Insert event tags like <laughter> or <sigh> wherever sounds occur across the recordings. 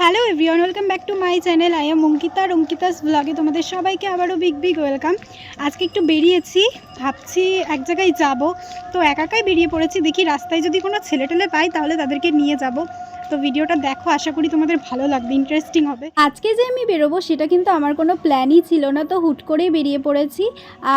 Hello everyone welcome back to my channel I am Ankita আর অঙ্কিতাস ব্লগে তোমাদের সবাইকে আবারও বিগ বিগ ওয়েলকাম আজকে একটু বেরিয়েছি ভাবছি এক জায়গায় যাব। তো একাকাই বেরিয়ে পড়েছি দেখি রাস্তায় যদি কোনো ছেলে টেলে পাই তাহলে তাদেরকে নিয়ে যাব। তো ভিডিওটা দেখো আশা করি তোমাদের ভালো লাগবে ইন্টারেস্টিং হবে। আজকে যে আমি বেরোবো সেটা কিন্তু আমার কোনো প্ল্যানই ছিল না তো হুট করেই বেরিয়ে পড়েছি।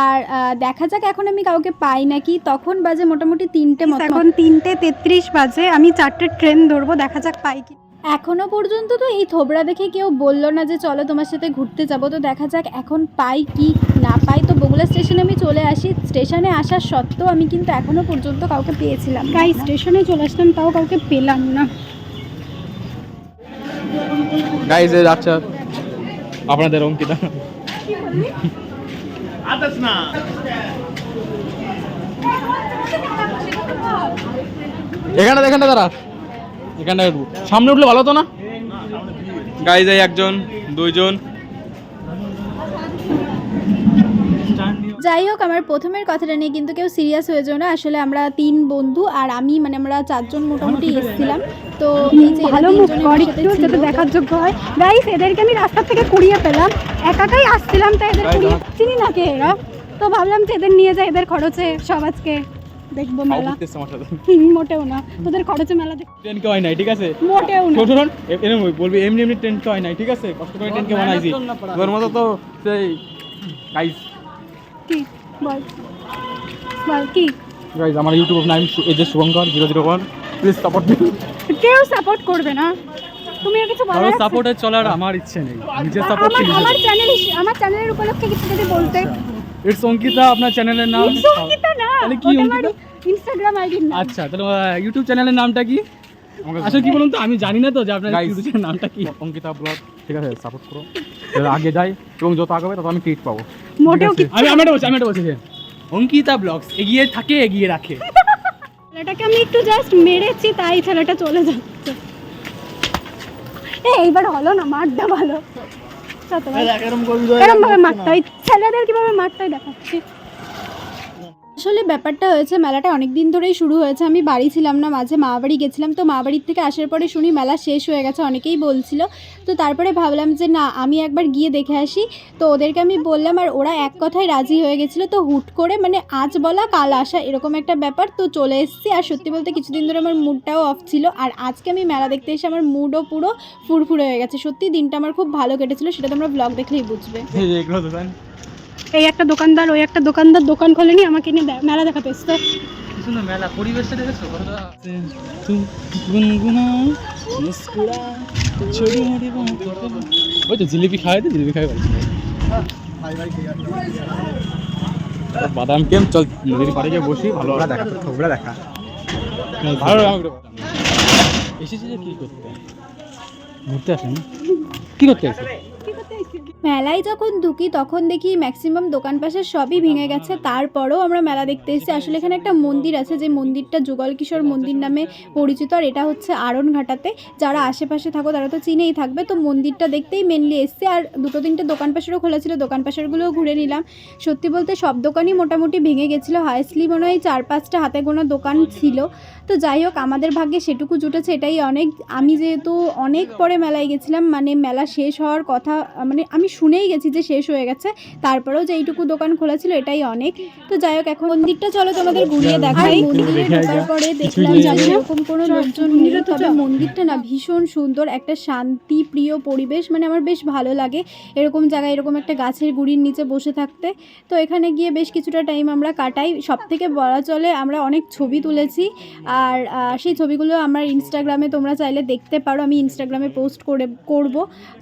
আর দেখা যাক এখন আমি কাউকে পাই নাকি তখন বাজে মোটামুটি তিনটে মতো। এখন তিনটে তেত্রিশ বাজে আমি চারটে ট্রেন ধরবো দেখা যাক পাই কি এখনও পর্যন্ত তো এই থোবড়া দেখে কেউ বলল না যে চলো তোমার সাথে ঘুরতে যাব। তো দেখা যাক এখন পাই কি না পাই। তো বগুলা স্টেশনে আমি চলে আসি। স্টেশনে আসার সত্ত্বেও আমি কিন্তু এখনও পর্যন্ত কাউকে পেয়েছিলাম তাই স্টেশনে চলে আসলাম তাও কাউকে পেলাম না। গাইজ এ যাচ্ছে। আপনাদের অঙ্কিতা। এখানে এখানে দাঁড়া সামনে উঠলে ভালো তো না? গাইজ এই একজন দুইজন। যাই হোক আমার প্রথমের কথাটা নিয়ে কিন্তু কেউ সিরিয়াস হয়ে যাও না। আসলে আমরা তিন বন্ধু আর আমি মানে আমরা চারজন মোটামুটি এসেছিলাম। তো এই যে ভালো মুখ কর একটু যাতে দেখার যোগ্য হয়। গাইস এদেরকে আমি রাস্তা থেকে কুড়িয়ে পেলাম। একাকাই আসছিলাম তাই এদের কুড়িয়ে চিনি না কে এরা? তো ভাবলাম যে এদের নিয়ে যাই এদের খরচে সব আজকে। দেখব মেলা। আমার সাথে। মোটেও না। তোদের খরচে মেলা দেখ ট্রেন কে হয় নাই ঠিক আছে? মোটেও না। এরকম বলবি এমনি এমনি ট্রেন কে হয় নাই ঠিক আছে? কষ্ট করে ট্রেন কে বানাইছি। তোর মতো তো সেই গাইজ কি? বল। বল কি? গাইজ আমার ইউটিউব নাম AJ Shubhankar zero zero one please support কেউ সাপোর্ট করবে না। তুমি কিছু সাপোর্টে চলার আমার ইচ্ছে নেই। সাপোর্ট আমার চ্যানেল আমার চ্যানেলের উপলক্ষে কিছু যদি বলতে ইটস অঙ্কিতা আপনার চ্যানেলের নাম অঙ্কিতা না তাহলে কি অঙ্কিতা? ইনস্টাগ্রাম আচ্ছা তাহলে ইউটিউব চ্যানেলের নামটা কি? আসলে কি বলুন তো আমি জানি না তো যে আপনার ইউটিউব চ্যানেলের নামটা কি। <laughs> অঙ্কিতা ব্লগ ঠিক আছে সাপোর্ট করো। আগে যাই এবং যত আগাবে তত আমি ক্রিট পাবো। মোটেও আমি আমি এটা বলছি আমি এটা বলছি যে অঙ্কিতা ব্লগস এগিয়ে থাকে এগিয়ে রাখে। <laughs> ছেলেটাকে আমি একটু জাস্ট মেরেছি তাই ছেলেটা চলে যাচ্ছে। এইবার হলো না মারটা ভালো। এরকম ভাবে মারতে হয়। ছেলেদের কীভাবে মারতে হয় দেখাচ্ছি। আসলে ব্যাপারটা হয়েছে, মেলাটা অনেক দিন ধরেই শুরু হয়েছে। আমি বাড়ি ছিলাম না, মাঝে মা বাড়ি গেছিলাম। তো মা বাড়ির থেকে আসার পরে শুনি মেলা শেষ হয়ে গেছে, অনেকেই বলছিল। তো তারপরে ভাবলাম যে, না, আমি একবার গিয়ে দেখে আসি। তো ওদেরকে আমি বললাম, আর ওরা এক কথায় রাজি হয়ে গেছিল। তো হুট করে মানে আজ বলা, কাল আসা, এরকম একটা ব্যাপার। তো চলে এসেছি, আর সত্যি বলতে কিছুদিন ধরে আমার মুডটাও অফ ছিল। আর আজকে আমি মেলা দেখতে এসে আমার মুডও পুরো ফুরফুরে হয়ে গেছে। সত্যি দিনটা আমার খুব ভালো কেটেছিল, সেটা তোমরা ব্লগ দেখলেই বুঝবে। এই একটা দোকানদার ওই একটা দোকানদার দোকান খোলেনি আমাকে নিয়ে মেলা দেখাতে এসছে। কি মেলা পরিবেশটা দেখেছ? গুনগুনা মুস্কুরা ওই তো জিলিপি খাওয়াই তো জিলিপি খাওয়াই বলছি বাদাম কেম চল নদীর পাড়ে গিয়ে বসি ভালো দেখা দেখা। ভালো একটু বাদাম। এসেছি যে কি করতে? ঘুরতে আসেন? কি করতে আসে মেলায় যখন ঢুকি, তখন দেখি ম্যাক্সিমাম দোকান পাশে সবই ভেঙে গেছে। তারপরেও আমরা মেলা দেখতে এসেছি। আসলে এখানে একটা মন্দির আছে, যে মন্দিরটা যুগল কিশোর মন্দির নামে পরিচিত, আর এটা হচ্ছে আড়নঘাটাতে যারা আশেপাশে থাকো, তারা তো চিনেই থাকবে। তো মন্দিরটা দেখতেই মেনলি এসছে, আর দুটো তিনটে দোকান পাশেরও খোলা ছিল। দোকান পাশেরগুলোও ঘুরে নিলাম। সত্যি বলতে সব দোকানই মোটামুটি ভেঙে গেছিল। হাইসলি মনে হয় চার পাঁচটা হাতে গোনা দোকান ছিল। তো যাই হোক, আমাদের ভাগ্যে সেটুকু জুটেছে, এটাই অনেক। আমি যেহেতু অনেক পরে মেলায় গেছিলাম মানে মেলা শেষ হওয়ার কথা মানে আমি শুনেই গেছি যে শেষ হয়ে গেছে। তারপরেও যে এইটুকু দোকান খোলা ছিল এটাই অনেক। তো যাই হোক এখন মন্দিরটা চলো তোমাদের ঘুরিয়ে দেখাই। মন্দিরে ঢোকার পরে দেখলাম এরকম কোনো লোকজন তবে মন্দিরটা না ভীষণ সুন্দর একটা শান্তি প্রিয় পরিবেশ। মানে আমার বেশ ভালো লাগে এরকম জায়গায় এরকম একটা গাছের গুড়ির নিচে বসে থাকতে। তো এখানে গিয়ে বেশ কিছুটা টাইম আমরা কাটাই। সব থেকে বলা চলে আমরা অনেক ছবি তুলেছি। আর সেই ছবিগুলো আমার ইনস্টাগ্রামে তোমরা চাইলে দেখতে পারো। আমি ইনস্টাগ্রামে পোস্ট করে করব।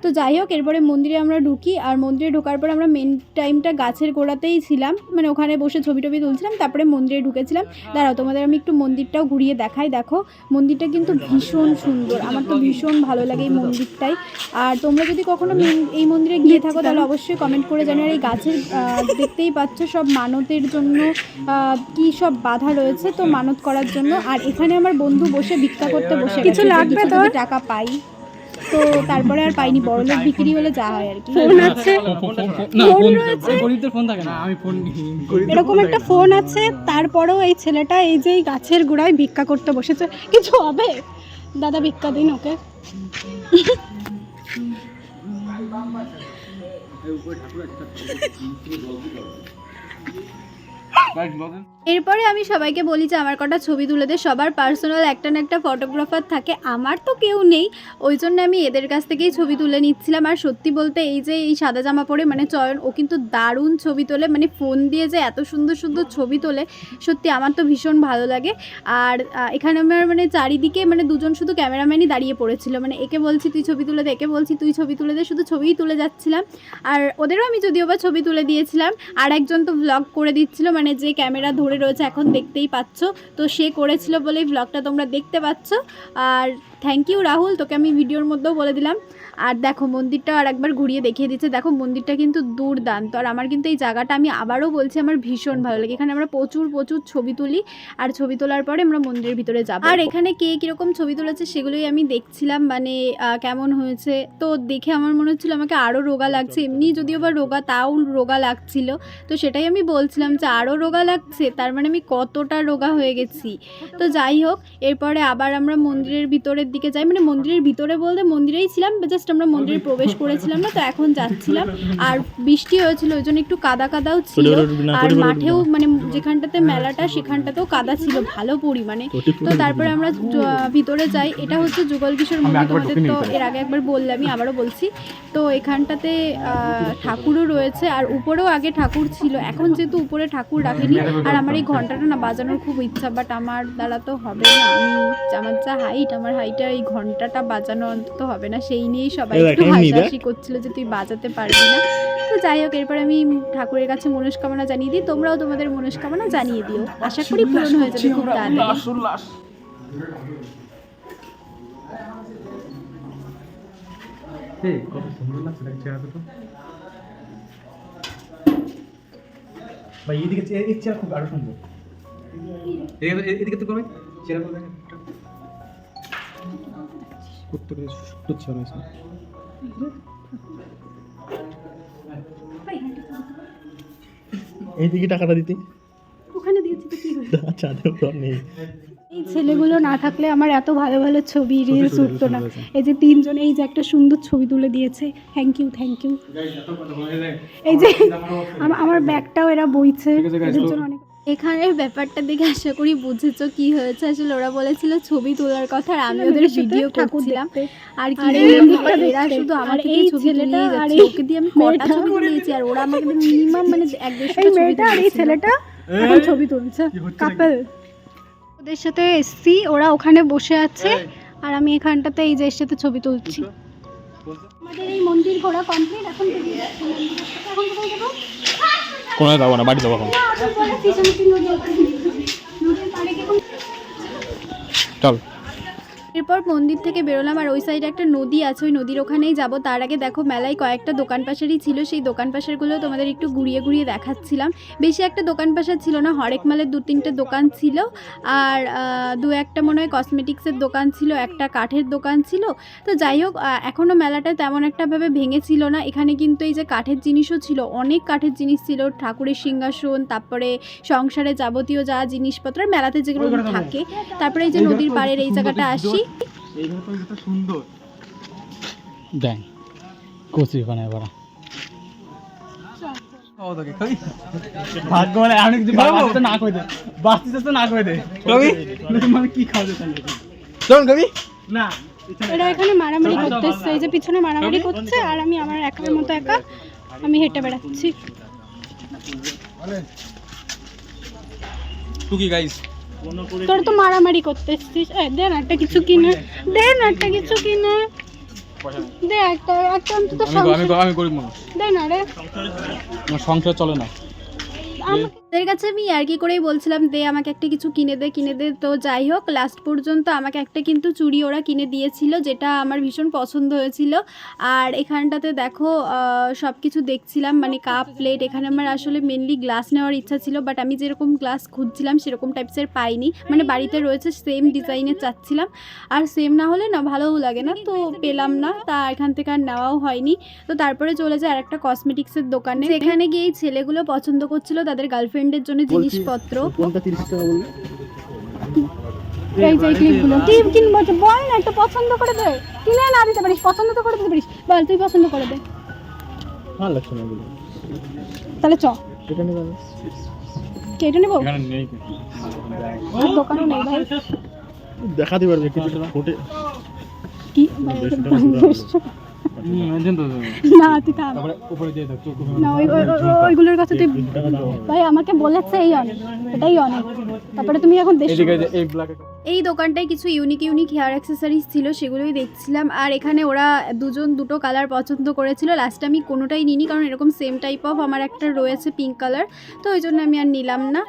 তো যাই হোক এরপরে মন্দিরে আমরা ঢুকি আর মন্দিরে ঢোকার পর আমরা মেন টাইমটা গাছের গোড়াতেই ছিলাম। মানে ওখানে বসে ছবি টবি তুলছিলাম তারপরে মন্দিরে ঢুকেছিলাম। দাঁড়াও তোমাদের আমি একটু মন্দিরটাও ঘুরিয়ে দেখাই। দেখো মন্দিরটা কিন্তু ভীষণ সুন্দর। আমার তো ভীষণ ভালো লাগে এই মন্দিরটাই। আর তোমরা যদি কখনো এই মন্দিরে গিয়ে থাকো তাহলে অবশ্যই কমেন্ট করে জানিও। আর এই গাছের দেখতেই পাচ্ছ সব মানতের জন্য কি সব বাধা রয়েছে তো মানত করার জন্য। আর এখানে আমার বন্ধু বসে ভিক্ষা করতে বসে কিছু লাগবে টাকা পাই। তো তারপরে আর পাইনি বড়লোক বিক্রি হলে যা হয় আর কি। ফোন আছে? না ফোন ফোন রয়েছে? গরিবদের ফোন থাকে না। আমি ফোন এরকম একটা ফোন আছে তারপরেও এই ছেলেটা এই যে এই গাছের গোড়ায় ভিক্ষা করতে বসেছে কিছু হবে? দাদা ভিক্ষা দিন ওকে। এরপরে আমি সবাইকে বলি যে আমার কটা ছবি তুলে দে, সবার পার্সোনাল একটা না একটা ফটোগ্রাফার থাকে, আমার তো কেউ নেই। ওই জন্য আমি এদের কাছ থেকেই ছবি তুলে নিচ্ছিলাম। আর সত্যি বলতে এই যে এই সাদা জামা পরে মানে চয়ন, ও কিন্তু দারুণ ছবি তোলে মানে ফোন দিয়ে যে এত সুন্দর সুন্দর ছবি তোলে, সত্যি আমার তো ভীষণ ভালো লাগে। আর এখানে আমার মানে চারিদিকে মানে দুজন শুধু ক্যামেরাম্যানই দাঁড়িয়ে পড়েছিল। মানে একে বলছি তুই ছবি তুলে দে, একে বলছি তুই ছবি তুলে দে, শুধু ছবিই তুলে যাচ্ছিলাম। আর ওদেরও আমি যদিও বা ছবি তুলে দিয়েছিলাম। আর একজন তো ব্লগ করে দিচ্ছিল মানে যে ক্যামেরা ধরে রয়েছে, এখন দেখতেই পাচ্ছ। তো সে করেছিল বলেই ব্লগটা তোমরা দেখতে পাচ্ছ। আর থ্যাংক ইউ রাহুল, তোকে আমি ভিডিওর মধ্যেও বলে দিলাম। আর দেখো, মন্দিরটা আর একবার ঘুরিয়ে দেখিয়ে দিচ্ছে। দেখো, মন্দিরটা কিন্তু দুর্দান্ত। আর আমার কিন্তু এই জায়গাটা আমি আবারও বলছি, আমার ভীষণ ভালো লাগে। এখানে আমরা প্রচুর প্রচুর ছবি তুলি। আর ছবি তোলার পরে আমরা মন্দিরের ভিতরে যাব। আর এখানে কে কীরকম ছবি তুলেছে সেগুলোই আমি দেখছিলাম। মানে কেমন হয়েছে? তো দেখে আমার মনে হচ্ছিল আমাকে আরও রোগা লাগছে। এমনি যদিও বা রোগা, তাও রোগা লাগছিল। তো সেটাই আমি বলছিলাম যে আরও রোগা লাগছে। তার মানে আমি কতটা রোগা হয়ে গেছি। তো যাই হোক এরপরে আবার আমরা মন্দিরের ভিতরের দিকে যাই। মানে মন্দিরের ভিতরে বলতে মন্দিরেই ছিলাম জাস্ট আমরা মন্দিরে প্রবেশ করেছিলাম না তো এখন যাচ্ছিলাম। আর বৃষ্টি হয়েছিল ওই জন্য একটু কাদা কাদাও ছিল। আর মাঠেও মানে যেখানটাতে মেলাটা সেখানটাতেও কাদা ছিল ভালো পরিমাণে। তো তারপরে আমরা ভিতরে যাই। এটা হচ্ছে যুগল কিশোর মন্দির তোমাদের তো এর আগে একবার বললামই আবারও বলছি। তো এখানটাতে আহ, ঠাকুরও রয়েছে আর উপরেও আগে ঠাকুর ছিল। এখন যেহেতু উপরে ঠাকুর রাখেনি আর আমার এই ঘন্টাটা না বাজানোর খুব ইচ্ছা বাট আমার দ্বারা তো হবে না। আমি আমার যা হাইট আমার হাইটে এই ঘন্টাটা বাজানো অন্তত হবে না। সেই নিয়েই সবাই একটু হাসাহাসি করছিল যে তুই বাজাতে পারবি না। তো যাই হোক এরপর আমি ঠাকুরের কাছে মনস্কামনা জানিয়ে দিই। তোমরাও তোমাদের মনস্কামনা জানিয়ে দিও। আশা করি পূরণ হয়ে যাবে খুব তাড়াতাড়ি। ভাই এইদিকে এর চেয়ার খুব আরও সুন্দর এদিকে তো কমে চেয়ার উত্তরে আছে এইদিকে টাকাটা দিতে। ওখানে দিয়েছি তো কি হয়েছে? আচ্ছা দেখো নেই। এই ছেলেগুলো না থাকলে আমার এত ভালো ভালো ছবি রিলস উঠতো না। এই যে তিনজন এই যে একটা সুন্দর ছবি তুলে দিয়েছে। থ্যাংক ইউ থ্যাংক ইউ এই যে আমার ব্যাগটাও এরা বইছে। এদের জন্য অনেক এখানের ব্যাপারটা দেখে আশা করি বুঝেছ কি হয়েছে। আসলে ওরা বলেছিল ছবি তোলার কথা আর আমি ওদের ভিডিও ঠাকুর করছিলাম। আর কি এরা শুধু আমার আর এই ছবি যাচ্ছে ওকে দিয়ে আমি কটা ছবি তুলিয়েছি আর ওরা আমাকে <laughs> মিনিমাম মানে এক দেড়শোটা ছবি আর এই ছেলেটা এখন ছবি তুলছে। কাপল ওদের সাথে এসছি ওরা ওখানে বসে আছে আর আমি এখানটাতে এই যে এর সাথে ছবি তুলছি। আমাদের এই মন্দির ঘোরা কমপ্লিট এখন কোথায় যাব? না বাড়ি যাব এখন। কোনো চল। এরপর মন্দির থেকে বেরোলাম আর ওই সাইডে একটা নদী আছে ওই নদীর ওখানেই যাব। তার আগে দেখো মেলায় কয়েকটা দোকান পাশারই ছিল সেই দোকান পাশারগুলো তোমাদের একটু ঘুরিয়ে ঘুরিয়ে দেখাচ্ছিলাম। বেশি একটা দোকান পাশার ছিল না হরেক মালের দু তিনটে দোকান ছিল আর দু একটা মনে হয় কসমেটিক্সের দোকান ছিল একটা কাঠের দোকান ছিল। তো যাই হোক এখনও মেলাটা তেমন একটাভাবে ভেঙেছিল না। এখানে কিন্তু এই যে কাঠের জিনিসও ছিল অনেক কাঠের জিনিস ছিল ঠাকুরের সিংহাসন তারপরে সংসারে যাবতীয় যা জিনিসপত্র মেলাতে যেগুলো থাকে। তারপরে এই যে নদীর পাড়ের এই জায়গাটা আসি। সুন্দর। দেখ কচি ভাগ্য মানে আমি কিছু বাঁচতে না করে দে। বাঁচতে তো না করে দে। কবি মানে কি খাওয়া যেত চল কবি না এরা এখানে মারামারি করতে এসছে এই যে পিছনে মারামারি করছে আর আমি আমার একার মতো একা। আমি হেঁটে বেড়াচ্ছি। টুকি গাইস তোর তো মারামারি করতে এসছিস এ, দে না একটা কিছু কিনে। দেন না একটা কিছু কিনে। দে একটা একটা অন্তত আমি আমি গরিব মানুষ দে না রে আমার সংসার চলে না। আমাকে ওদের কাছে আমি আর কি করেই বলছিলাম, দে আমাকে একটা কিছু কিনে দে কিনে দে। তো যাই হোক লাস্ট পর্যন্ত আমাকে একটা কিন্তু চুড়ি ওরা কিনে দিয়েছিল, যেটা আমার ভীষণ পছন্দ হয়েছিল। আর এখানটাতে দেখো সব কিছু দেখছিলাম মানে কাপ প্লেট এখানে আমার আসলে মেনলি গ্লাস নেওয়ার ইচ্ছা ছিল বাট আমি যেরকম গ্লাস খুঁজছিলাম, সেরকম টাইপসের পাইনি। মানে বাড়িতে রয়েছে সেম ডিজাইনের চাচ্ছিলাম। আর সেম না হলে না, ভালোও লাগে না, তো পেলাম না, তা এখান থেকে আর নেওয়াও হয়নি। তো তারপরে চলে যায় আর একটা কসমেটিক্সের দোকানে। সেখানে গিয়ে ছেলেগুলো পছন্দ করছিল, তাদের গার্লফ্রেন্ডের জন্য জিনিসপত্র। কোনটা তিরিশ টাকা বললি? এই যে ক্লিপগুলো কি কিনবো বল না একটা পছন্দ করে দে। কিনে না দিতে পারিস পছন্দ তো করে দিতে পারিস। বল তুই পছন্দ করে দে। ভালো লাগছে না এগুলো তাহলে চ। এটা নিয়ে যাবে কেটে নেব? এখানে নেই আর দোকানও নেই ভাই। দেখাতে পারবে কিছুটা ফোটে কি? না তুই থাম। ওই ওইগুলোর কাছে তুই ভাই আমাকে বলেছে এই অনেক এটাই অনেক। তারপরে তুমি এখন দেশ এই দোকানটায় কিছু ইউনিক ইউনিক হেয়ার অ্যাক্সেসরিজ ছিল সেগুলোই দেখছিলাম। আর এখানে ওরা দুজন দুটো কালার পছন্দ করেছিল। লাস্টে আমি কোনোটাই নিইনি কারণ এরকম সেম টাইপ অফ আমার একটা রয়েছে পিঙ্ক কালার তো ওই জন্য আমি আর নিলাম না।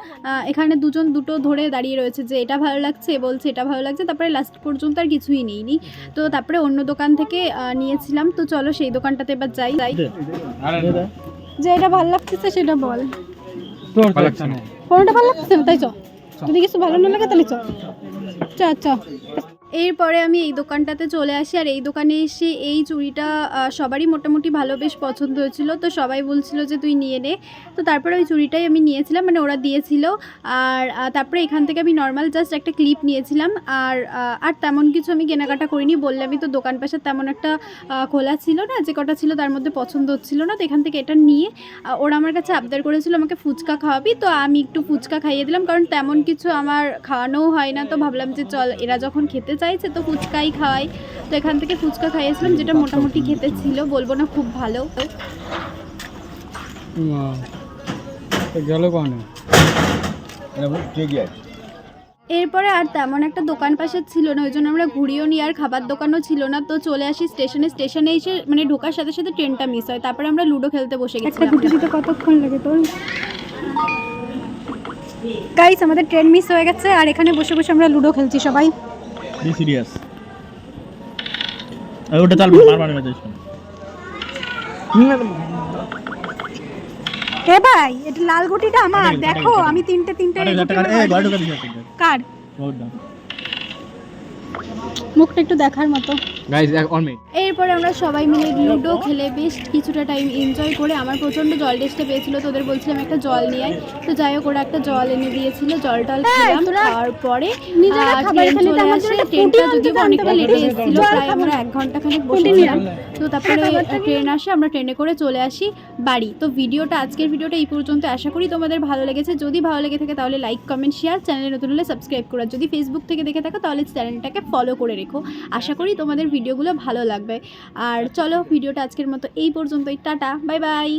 এখানে দুজন দুটো ধরে দাঁড়িয়ে রয়েছে যে এটা ভালো লাগছে এ বলছে এটা ভালো লাগছে। তারপরে লাস্ট পর্যন্ত আর কিছুই নিইনি। তো তারপরে অন্য দোকান থেকে নিয়েছিলাম। তো চলো সেই দোকানটাতে এবার যাই। যাই যে এটা ভালো লাগতেছে সেটা বল। তোর লাগছে না। কোনটা ভালো লাগতেছে তাই চ। যদি কিছু ভালো না লাগে তাহলে চ। চ চ। এরপরে আমি এই দোকানটাতে চলে আসি আর এই দোকানে এসে এই চুড়িটা সবারই মোটামুটি ভালো বেশ পছন্দ হয়েছিল। তো সবাই বলছিল যে, তুই নিয়ে নে। তো তারপরে ওই চুড়িটাই আমি নিয়েছিলাম মানে ওরা দিয়েছিল। আর তারপরে এখান থেকে আমি নর্মাল জাস্ট একটা ক্লিপ নিয়েছিলাম। আর আর তেমন কিছু আমি কেনাকাটা করিনি, বললামই তো দোকান পাশে তেমন একটা খোলা ছিল না, যে কটা ছিল তার মধ্যে পছন্দ হচ্ছিল না। তো এখান থেকে এটা নিয়ে ওরা আমার কাছে আবদার করেছিল, আমাকে ফুচকা খাওয়াবি। তো আমি একটু ফুচকা খাইয়ে দিলাম, কারণ তেমন কিছু আমার খাওয়ানোও হয় না। তো ভাবলাম যে, চল, এরা যখন খেতে চাইছে তো ফুচকাই খাওয়াই তো এখান থেকে ফুচকা খাইয়েছিলাম যেটা মোটামুটি খেতে ছিল বলব না খুব ভালো। গেল কোন? এরপরে আর তেমন একটা দোকান পাশে ছিল না ওই জন্য আমরা ঘুরিও নি আর খাবার দোকানও ছিল না। তো চলে আসি স্টেশনে স্টেশনে এসে মানে ঢোকার সাথে সাথে ট্রেনটা মিস হয়। তারপরে আমরা লুডো খেলতে বসে গেছি দিতে কতক্ষণ লাগে তোর? গাইস আমাদের ট্রেন মিস হয়ে গেছে আর এখানে বসে বসে আমরা লুডো খেলছি সবাই। বি সিরিয়াস ওটা চাল মারবার মধ্যে এ ভাই এটা লাল গুটিটা আমার দেখো। আমি তিনটে তিনটে কার? মুখটা একটু দেখার মতো। গাইস অন মি এরপরে আমরা সবাই মিলে লুডো খেলে বেশ কিছুটা টাইম এনজয় করে আমার প্রচণ্ড জল টেস্টে পেয়েছিল তোদের বলছিলাম একটা জল নিয়ে আয়। তো যাই হোক ওরা একটা জল এনে দিয়েছিল জল টল খেলাম। তারপরে নিজেরা খাবার ট্রেন চলে আসে। ট্রেনটা যদিও অনেকটা লেটে এসেছিল প্রায় আমরা এক ঘণ্টা খানেক বসেছিলাম নিলাম। তো তারপরে ট্রেন আসে আমরা ট্রেনে করে চলে আসি বাড়ি। তো ভিডিওটা আজকের ভিডিওটা এই পর্যন্ত। আশা করি তোমাদের ভালো লেগেছে। যদি ভালো লেগে থাকে তাহলে লাইক কমেন্ট শেয়ার চ্যানেলে নতুন হলে সাবস্ক্রাইব করো। যদি ফেসবুক থেকে দেখে থাকো তাহলে চ্যানেলটাকে ফলো করে রেখো। আশা করি তোমাদের ভিডিওগুলো ভালো লাগবে। আর চলো ভিডিওটা আজকের মতো এই পর্যন্তই। Tata bye bye.